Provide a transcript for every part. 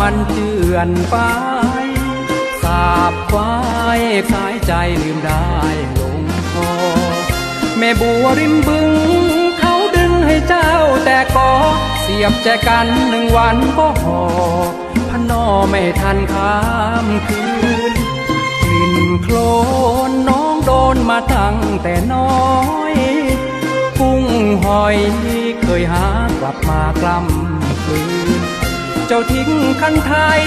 มันเจือนไปสาบควายขายใจลืมได้ลงคอแม่บัวริมบึง เขาดึงให้เจ้าแต่ก็เสียบแจกันหนึ่งวันก็หอพนอไม่ทันข้ามคืนกลิ่นโคลนน้องโดนมาตั้งแต่น้อยกุ้งหอยเคยหากลับมากล้ำคืน เจ้าทิ้งคันไทย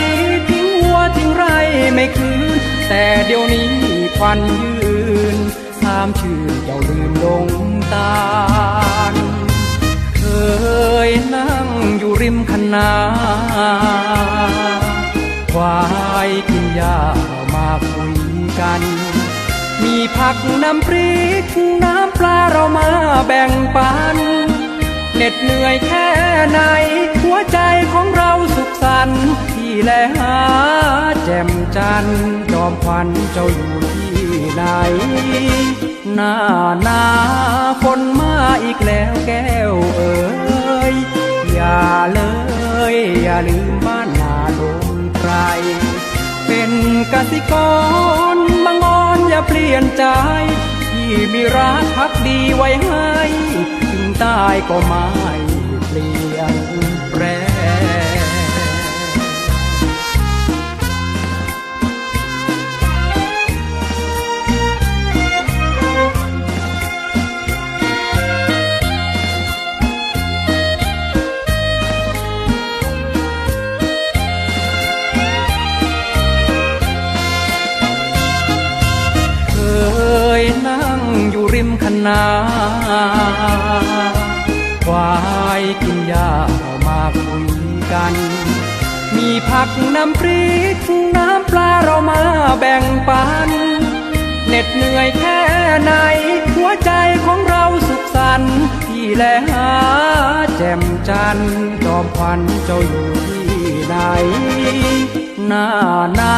ทิ้งวัวทิ้งไรไม่คืน แต่เดี๋ยวนี้ควันยืนสามชื่อเจ้าลืมลงตาลเคยนั่งอยู่ริมคันนาควายกินหญ้าเรามาคุยกัน มีผักน้ำพริกน้ำปลาเรามาแบ่งปันเหน็ดเหนื่อยแค่ไหนหัวใจของเรา สันที่แลหาแจ่มจันจอมควันเจ้าอยู่ที่ไหน หน้าหนาฝนมาอีกแล้วแก้วเอ๋ยอย่าเลย อย่าลืมบ้านนาดงใครเป็นกสิกรบางอ่อนอย่าเปลี่ยนใจที่มีรักพักดีไว้ให้ถึงตายก็ไม่ คันนาควายกินหญ้ามาคุยกัน มีผักน้ำพริกน้ำปลาเรามาแบ่งปัน เหน็ดเหนื่อยแค่ไหน หัวใจของเราสุขสันต์ที่แลหาแจ่มจันทร์จอมควันเจ้าอยู่ที่ไหนหน้าหนา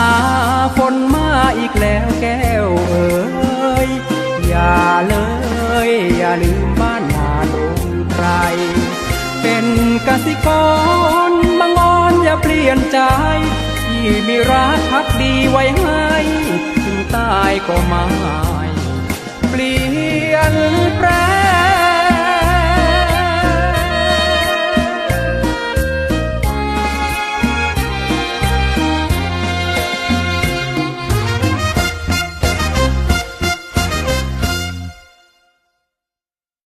ฝนมาอีกแล้วแก้วเอ๋ยอย่าเลยอย่า ลืมบ้านนาดงไพรเป็นกสิกรบางอ่อนอย่าเปลี่ยนใจที่มีรักพักดีไว้ให้ถึงตายก็ไม่เปลี่ยน